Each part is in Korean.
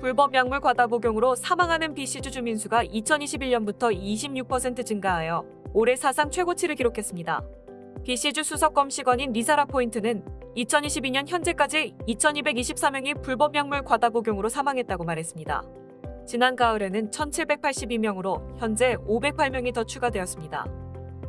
불법 약물 과다 복용으로 사망하는 BC주 주민 수가 2021년부터 26% 증가하여 올해 사상 최고치를 기록했습니다. BC주 수석 검시관인 리사라 포인트는 2022년 현재까지 2224명이 불법 약물 과다 복용으로 사망했다고 말했습니다. 지난 가을에는 1782명으로 현재 508명이 더 추가되었습니다.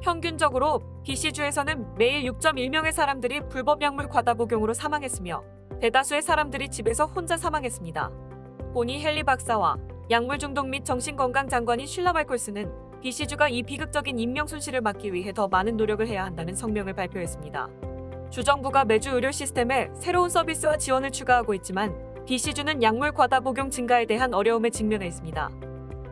평균적으로 BC주에서는 매일 6.1명의 사람들이 불법 약물 과다 복용으로 사망했으며 대다수의 사람들이 집에서 혼자 사망했습니다. 보니 헨리 박사와 약물 중독 및 정신건강 장관인 쉴라 말콜스는 BC주가 이 비극적인 인명 손실을 막기 위해 더 많은 노력을 해야 한다는 성명을 발표했습니다. 주정부가 매주 의료 시스템에 새로운 서비스와 지원을 추가하고 있지만 BC주는 약물 과다 복용 증가에 대한 어려움에 직면해 있습니다.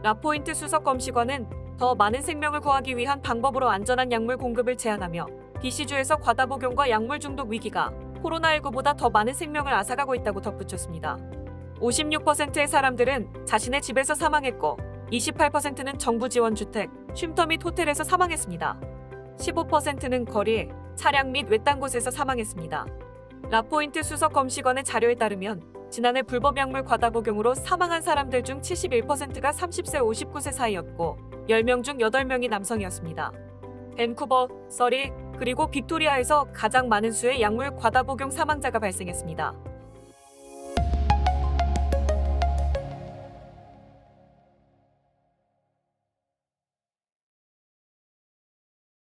라포인트 수석 검시관은 더 많은 생명을 구하기 위한 방법으로 안전한 약물 공급을 제한하며 BC주에서 과다 복용과 약물 중독 위기가 코로나19보다 더 많은 생명을 앗아가고 있다고 덧붙였습니다. 56%의 사람들은 자신의 집에서 사망했고 28%는 정부 지원 주택, 쉼터 및 호텔에서 사망했습니다. 15%는 거리, 차량 및 외딴 곳에서 사망했습니다. 라포인트 수석 검시관의 자료에 따르면 지난해 불법 약물 과다 복용으로 사망한 사람들 중 71%가 30세 59세 사이였고 10명 중 8명이 남성이었습니다. 밴쿠버, 서리, 그리고 빅토리아에서 가장 많은 수의 약물 과다 복용 사망자가 발생했습니다.